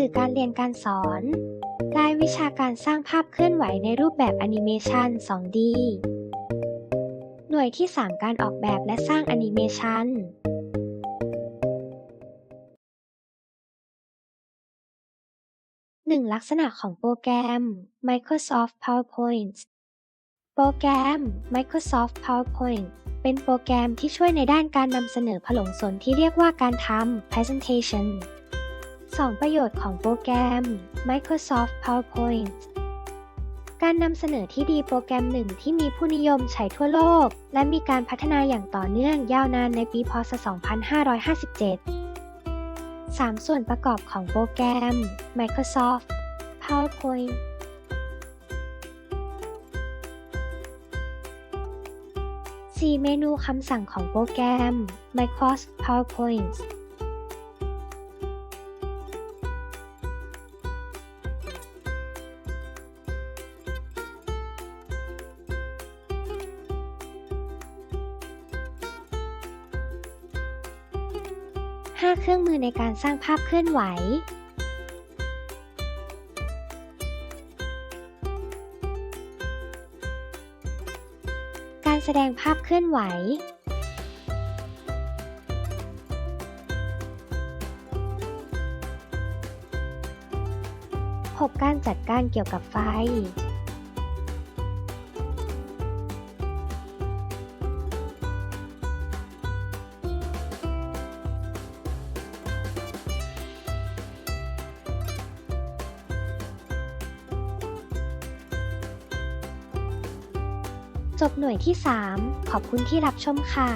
ื่อการเรียนการสอน รายวิชาการสร้างภาพเคลื่อนไหวในรูปแบบแอนิเมชัน 2D หน่วยที่ 3 การออกแบบและสร้างแอนิเมชัน 1. ลักษณะของโปรแกรม Microsoft PowerPoint โปรแกรม Microsoft PowerPoint เป็นโปรแกรมที่ช่วยในด้านการนำเสนอผลงสนที่เรียกว่าการทำ Presentation 2 ประโยชน์ของโปรแกรม Microsoft PowerPoint การนำเสนอที่ดีโปรแกรมหนึ่งที่มีผู้นิยมใช้ทั่วโลก และมีการพัฒนาอย่างต่อเนื่องยาวนานในปีพศ 2557 3 ส่วนประกอบของโปรแกรม Microsoft PowerPoint 4 เมนูคำสั่งของโปรแกรม Microsoft PowerPoint 5 เครื่องมือในการสร้างภาพเคลื่อนไหว การแสดงภาพเคลื่อนไหว 6. การจัดการเกี่ยวกับไฟ จบหน่วยที่ 3 ขอบคุณที่รับชมค่ะ